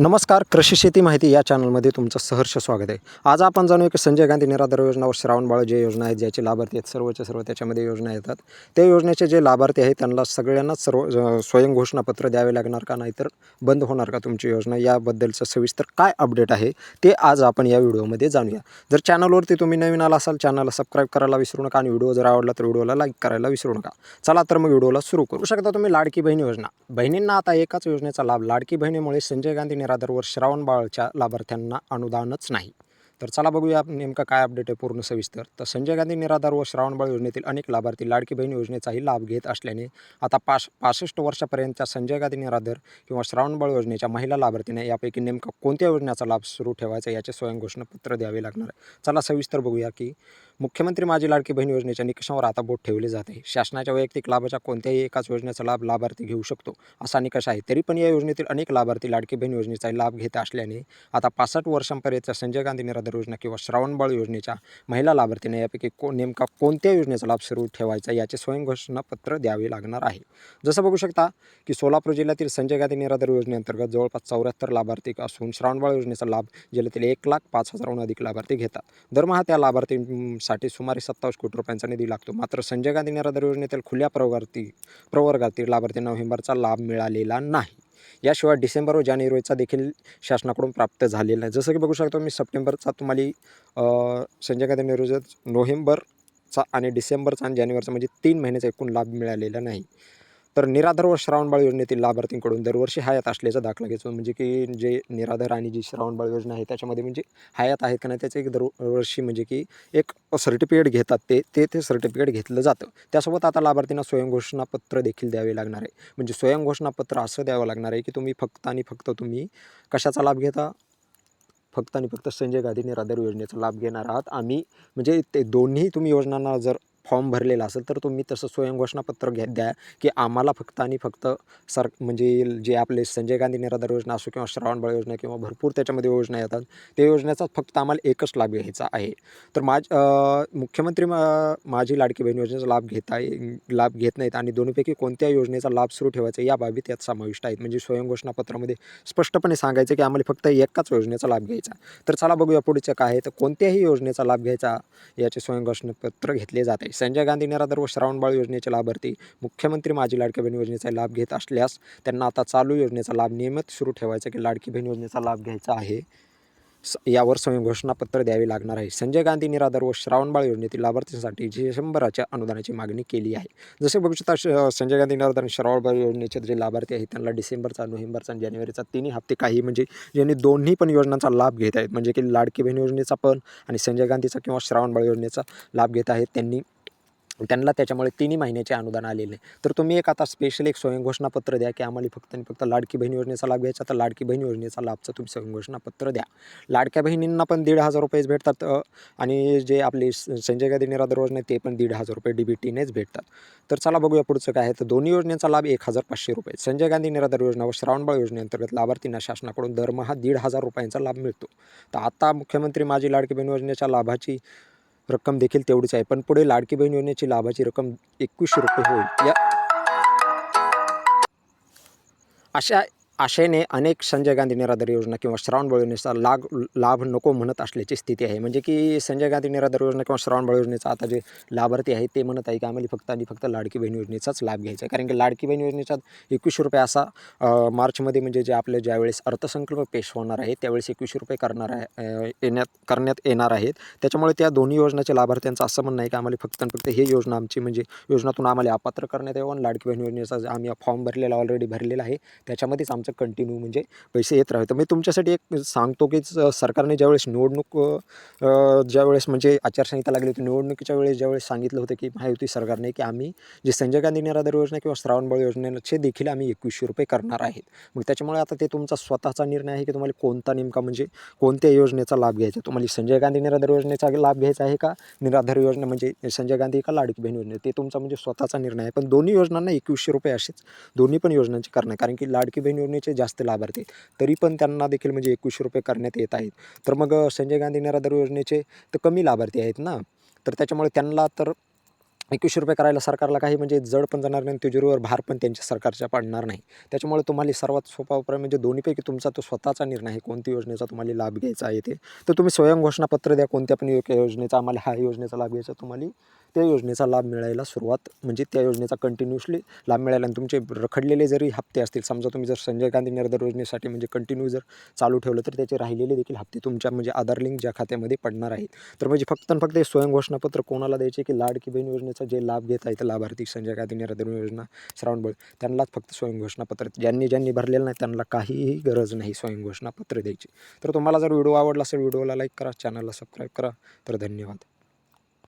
नमस्कार कृषी शेती माहिती या चॅनलमध्ये तुमचं सहर्ष स्वागत आहे. आज आपण जाणूया की संजय गांधी निराधार योजना व श्रावणबाळ जे योजना आहेत ज्याचे लाभार्थी आहेत सर्वच्या सर्व त्याच्यामध्ये योजना येतात. त्या योजनेचे जे लाभार्थी आहेत त्यांना सगळ्यांनाच सर्व स्वयंघोषणापत्र स्वयं घोषणापत्र द्यावे लागणार का नाहीतर बंद होणार का तुमची योजना? याबद्दलचं सविस्तर काय अपडेट आहे ते आज आपण या व्हिडिओमध्ये जाणूया. जर चॅनलवरती तुम्ही नवीन आला असाल चॅनलला सबस्क्राईब करायला विसरू नका आणि व्हिडिओ जर आवडला तर व्हिडिओला लाईक करायला विसरू नका. चला तर मग व्हिडिओला सुरू करू. शकता तुम्ही लाडकी बहीण योजना. बहिणींना आता एकाच योजनेचा लाभ लाडकी बहिणीमुळे संजय गांधी निराधार व श्रावण बाळच्या लाभार्थ्यांना अनुदानच नाही. तर चला बघूया नेमकं काय अपडेट आहे पूर्ण सविस्तर. तर संजय गांधी निराधार व श्रावणबाळ योजनेतील अनेक लाभार्थी लाडकी बहीण योजनेचाही लाभ घेत असल्याने आता पाच पासष्ट वर्षापर्यंतच्या संजय गांधी निराधार किंवा श्रावणबाळ योजनेच्या महिला लाभार्थीने यापैकी नेमका कोणत्या योजनेचा लाभ सुरू ठेवायचा याचे स्वयंघोषणापत्र द्यावे लागणार आहे. चला सविस्तर बघूया की मुख्यमंत्री माझी लाडकी बहीण योजनेच्या निकषावर आता बोट ठेवले जाते. शासनाच्या वैयक्तिक लाभाच्या कोणत्याही एकाच योजनेचा लाभ लाभार्थी घेऊ शकतो असा निकष आहे. तरी पण या योजनेतील अनेक लाभार्थी लाडकी बहीण योजनेचा लाभ घेत असल्याने आता पासष्ट वर्षांपर्यंतच्या संजय गांधी निराधार योजना किंवा श्रावणबाळ योजनेच्या महिला लाभार्थीने यापैकी को नेमका कोणत्या योजनेचा लाभ सुरू ठेवायचा याचे स्वयंघोषणापत्र द्यावे लागणार आहे. जसं बघू शकता की सोलापूर जिल्ह्यातील संजय गांधी निराधार योजनेअंतर्गत जवळपास चौऱ्याहत्तर लाभार्थी असून श्रावणबाळ योजनेचा लाभ जिल्ह्यातील एक लाख पाच हजारहून अधिक लाभार्थी घेतात. दरमहा त्या साठी सुमारे सत्तावीस कोटी रुपयांचा निधी लागतो. मात्र संजय गांधी निराधार योजनेतील खुल्या प्रवर्ती प्रवर्गातील लाभार्थी नोव्हेंबरचा लाभ मिळालेला नाही. याशिवाय डिसेंबर व जानेवारीचा देखील शासनाकडून प्राप्त झालेला आहे जसं की बघू शकतो मी सप्टेंबरचा तुम्हाला संजय गांधी निरोजन नोव्हेंबरचा आणि डिसेंबरचा आणि जानेवारीचा म्हणजे तीन महिन्याचा एकूण लाभ मिळालेला नाही. तर निराधार व श्रावणबाळ योजनेतील लाभार्थींकडून दरवर्षी हयात असल्याचा दाखला घ्यायचो म्हणजे की जे निराधार आणि जी श्रावणबाळ योजना आहे त्याच्यामध्ये म्हणजे हयात आहेत का नाही त्याचं एक दरवर्षी म्हणजे की एक सर्टिफिकेट घेतात ते ते ते सर्टिफिकेट घेतलं जातं. त्यासोबत आता लाभार्थींना स्वयंघोषणापत्र देखील द्यावे लागणार आहे. म्हणजे स्वयंघोषणापत्र असं द्यावं लागणार आहे की तुम्ही फक्त आणि फक्त तुम्ही कशाचा लाभ घेता? फक्त आणि फक्त संजय गांधी निराधार योजनेचा लाभ घेणार आहात. आम्ही म्हणजे ते दोन्ही तुम्ही योजनांना जर फॉर्म भरलेला असेल तर तुम्ही तसं स्वयंघोषणापत्र घ्या द्या की आम्हाला फक्त आणि फक्त सर म्हणजे जे आपले संजय गांधी निराधार योजना असो किंवा श्रावणबाळ योजना किंवा भरपूर त्याच्यामध्ये योजना येतात त्या योजनेचा फक्त आम्हाला एकच लाभ घ्यायचा आहे. तर माझ मुख्यमंत्री मा- माझी लाडकी बहीण योजनेचा लाभ घेता लाभ घेत नाहीत आणि दोन्हीपैकी कोणत्या योजनेचा लाभ सुरू ठेवायचा या बाबी त्यात समाविष्ट आहेत. म्हणजे स्वयंघोषणापत्रामध्ये स्पष्टपणे सांगायचं की आम्हाला फक्त एकाच योजनेचा लाभ घ्यायचा तर चला बघूया पुढचं काय आहे. तर कोणत्याही योजनेचा लाभ घ्यायचा याचे स्वयंघोषणपत्र घेतले जाते संजय गांधी निराधार व श्रावणबाळ योजनेचे लाभार्थी मुख्यमंत्री माझी लाडकी बहीण योजनेचा लाभ घेत असल्यास त्यांना आता चालू योजनेचा लाभ नियमित सुरू ठेवायचा की लाडकी बहीण योजनेचा लाभ घ्यायचा आहे. स यावर स्वयंघोषणापत्र द्यावे लागणार आहे. संजय गांधी निराधार व श्रावणबाळ योजनेतील लाभार्थींसाठी डिसेंबराच्या अनुदानाची मागणी केली आहे. जसे भविष्यात श- संजय गांधी निराधार आणि श्रावणबाळ योजनेचे जे लाभार्थी आहेत त्यांना डिसेंबरचा नोव्हेंबरचा आणि जानेवारीचा तिन्ही हप्ते काही म्हणजे ज्यांनी दोन्ही पण योजनांचा लाभ घेत आहेत म्हणजे की लाडकी बहीण योजनेचा पण आणि संजय गांधीचा किंवा श्रावणबाळ योजनेचा लाभ घेत आहेत त्यांनी त्यांना त्याच्यामुळे तिन्ही महिन्याचे अनुदान आलेले तर तुम्ही एक आता स्पेशल एक स्वयंघोषणापत्र द्या की आम्हाला फक्त आणि फक्त लाडकी बहीण योजनेचा लाभ घ्यायचा तर लाडकी बहीण योजनेचा लाभचं तुम्ही स्वयंघोषणापत्र द्या. लाडक्या बहिणींना पण दीड हजार रुपयेच भेटतात आणि जे आपले संजय गांधी निराधार योजना आहे ते पण दीड हजार रुपये डी बी टीनेच भेटतात. तर चला बघूया पुढचं काय आहे. तर दोन्ही योजनेचा लाभ एक हजार पाचशे रुपये संजय गांधी निराधार योजना व श्रावणबाळ योजनेअंतर्गत लाभार्थींना शासनाकडून दरमहा दीड हजार रुपयांचा लाभ मिळतो. तर आता मुख्यमंत्री माझी लाडकी बहीण योजनेच्या लाभाची रक्कम देखील तेवढीच आहे. पण पुढे लाडकी बहीण योजनेची लाभाची रक्कम एकवीसशे रुपये होईल. या अशा आशेने अनेक संजय गांधी निराधार योजना किंवा श्रावणबळ योजनेचा लाभ लाभ नको म्हणत असल्याची स्थिती आहे. म्हणजे की संजय गांधी निराधार योजना किंवा श्रावणबळ योजनेचा आता जे लाभार्थी आहेत ते म्हणत आहे की आम्हाला फक्त आणि फक्त लाडकी बहीण योजनेचाच लाभ घ्यायचा आहे. कारण की लाडकी बहीण योजनेचा एकवीसशे रुपये असा मार्चमध्ये म्हणजे जे आपले ज्यावेळेस अर्थसंकल्प पेश होणार आहे त्यावेळेस एकवीसशे रुपये करणार आहे येण्यात करण्यात येणार आहेत. त्याच्यामुळे त्या दोन्ही योजनेच्या लाभार्थ्यांचं असं म्हणणं आहे की आम्हाला फक्त आणि फक्त हे योजना आमची म्हणजे योजनातून आम्हाला अपात्र करण्यात यावं आणि लाडकी बहीण योजनेचा आम्ही फॉर्म भरलेला ऑलरेडी भरलेला आहे. त्याच्यामध्येच आमचं कंटिन्यू म्हणजे पैसे येत राहतं मी तुमच्यासाठी एक सांगतो की सरकारने ज्यावेळेस निवडणूक ज्यावेळेस म्हणजे आचारसंहिता लागली होती निवडणुकीच्या वेळेस ज्यावेळेस सांगितलं होतं की महायुती सरकारने की आम्ही जे संजय गांधी निराधार योजना किंवा श्रावणबाळ योजनेचे देखील आम्ही एकवीसशे रुपये करणार आहेत. मग त्याच्यामुळे आता ते तुमचा स्वतःचा निर्णय आहे की तुम्हाला कोणता नेमका म्हणजे कोणत्या योजनेचा लाभ घ्यायचा तुम्हाला संजय गांधी निराधार योजनेचा लाभ घ्यायचा आहे का? निराधार योजना म्हणजे संजय गांधी का लाडकी बहीण योजना? ते तुमचा म्हणजे स्वतःचा निर्णय आहे. पण दोन्ही योजनांना एकवीसशे रुपये असेच दोन्ही पण योजनांचे करणे कारण की लाडकी बहीण योजनेचे जास्त लाभार्थी आहेत. तरी पण त्यांना देखील म्हणजे एकवीसशे रुपये करण्यात येत आहेत. तर मग संजय गांधी निराधार योजनेचे तर कमी लाभार्थी आहेत ना? तर त्याच्यामुळे त्यांना तर एकवीसशे रुपये करायला सरकारला काही म्हणजे जड पण जाणार नाही आणि तिजोरीवर भार पण त्यांच्या सरकारच्या पडणार नाही. त्याच्यामुळे तुम्हाला सर्वात सोपा उपाय म्हणजे दोन्हीपैकी तुमचा तो स्वतःचा निर्णय आहे कोणती योजनेचा तुम्हाला लाभ घ्यायचा आहे ते. तर तुम्ही स्वयं घोषणापत्र द्या कोणत्या पण योजनेचा आम्हाला हा योजनेचा लाभ घ्यायचा तुम्हाला. त्या योजनेचा लाभ मिळायला सुरुवात म्हणजे त्या योजनेचा कंटिन्युअसली लाभ मिळायला आणि तुमचे रखडलेले जरी हप्ते असतील समजा तुम्ही जर संजय गांधी निर्धार योजनेसाठी म्हणजे कंटिन्यू जर चालू ठेवलं तर त्याचे राहिलेले देखील हप्ते तुमच्या म्हणजे आधार लिंक ज्या खात्यामध्ये पडणार आहेत. तर म्हणजे फक्त आणि फक्त हे स्वयंघोषणापत्र कोणाला द्यायचे की लाडकी बहीण योजनेचा जे लाभ घेत आहेत लाभार्थी संजय गांधी निराधार योजना श्रावणबळ त्यांनाच फक्त स्वयंघोषणापत्र ज्यांनी ज्यांनी भरलेलं नाही त्यांना काहीही गरज नाही स्वयं घोषणापत्र द्यायची. तर तुम्हाला जर व्हिडिओ आवडला असेल व्हिडिओला लाईक करा चॅनलला सबस्क्राईब करा. तर धन्यवाद.